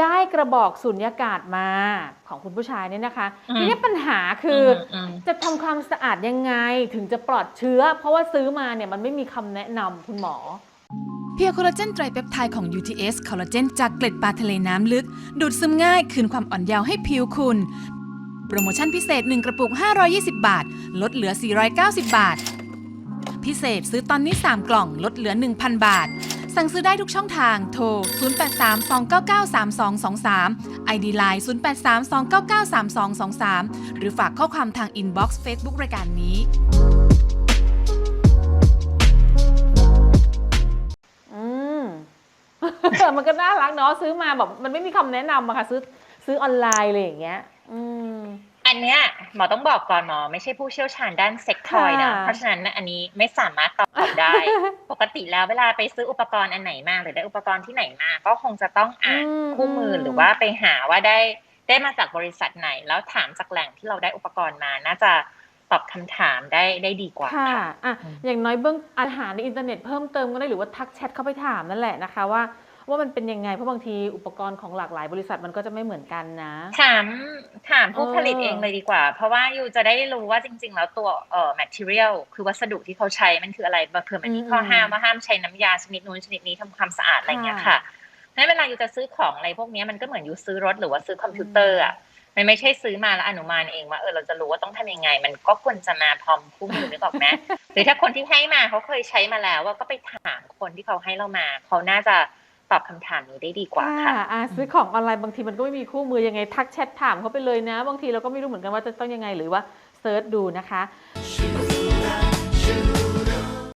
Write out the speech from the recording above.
ได้กระบอกสุญญากาศมาของคุณผู้ชายเนี่ยนะคะอืมทีนี้ปัญหาคืออมจะทำความสะอาดยังไงถึงจะปลอดเชื้อ เพราะว่าซื้อมาเนี่ยมันไม่มีคำแนะนำคุณหมอ เพียร์โคลลาเจนไตรเปปไทด์ของ UTS คอลลาเจนจากเกล็ดปลาทะเลน้ำลึก ดูดซึมง่ายคืนความอ่อนเยาว์ให้ผิวคุณ โปรโมชั่นพิเศษ 1 กระปุก 520 บาท ลดเหลือ 490 บาท พิเศษซื้อตอนนี้ 3 กล่องลดเหลือ 1,000 บาท สั่งซื้อได้ทุกช่องทาง โทร 0832993223 ID Line 0832993223 หรือฝากข้อความทางอินบ็อกซ์เฟซบุ๊กรายการนี้ อืม มันก็น่ารักเนาะซื้อมาแบบมันไม่มีคำแนะนำอะค่ะ ซื้อซื้อออนไลน์เลยอย่างเงี้ย อืม อันเนี้ยหมอต้องบอกก่อนหมอไม่ใช่ผู้เชี่ยวชาญด้านเซ็กทอยนะค่ะเพราะฉะนั้นอันนี้ไม่สามารถตอบได้ ปกติแล้วเวลาไปซื้ออุปกรณ์อันไหนมาหรือได้อุปกรณ์ที่ไหนมาก็คงจะต้องอ่านอืมคู่มืออมหรือว่าไปหาว่าได้ได้มาจากบริษัทไหน แล้วถามจากแหล่งที่เราได้อุปกรณ์มาน่าจะตอบคำถามได้ได้ดีกว่าค่ะค่ะอะอืมอย่างน้อยเบื้องอาหารในอินเทอร์เน็ตเพิ่มเติมก็ได้หรือว่าทักแชทเข้าไปถามนั่นแหละนะคะว่า ว่ามันเป็นยังไง เพราะบางทีอุปกรณ์ของหลากหลายบริษัทมันก็จะไม่เหมือนกันนะ ถามถามผู้เออผลิตเองเลยดีกว่า เพราะว่ายูจะได้รู้ว่าจริง ๆ แล้วตัวเอ่อ material คือวัสดุที่เขาใช้มันคืออะไรเผื่อมันมีข้อห้ามว่าห้ามใช้น้ำยาชนิดนู้นชนิดนี้ทำความสะอาดอะไรอย่างเงี้ยค่ะงั้นเวลายูจะซื้อของอะไรพวกเนี้ยมันก็เหมือนยูซื้อรถหรือว่าซื้อคอมพิวเตอร์อะมันไม่ใช่ซื้อมาแล้วอนุมานเองว่าเออเราจะรู้ว่าต้องทำยังไง มันก็ควรจะมาพร้อมคู่มือนึกออกไหมหรือถ้าคนที่ให้มาเขาเคยใช้มาแล้วว่าก็ไปถามคนที่เขาให้เรามา เขาน่าจะ ตอบคำถามนี้ได้ดีกว่าค่ะะซื้อของออนไลน์บางทีมันก็ไม่มีคู่มือยังไงทักแชทถามเขาไปเลยนะ บางทีเราก็ไม่รู้เหมือนกันว่าจะต้องยังไงหรือว่าเซิร์ชดูนะคะ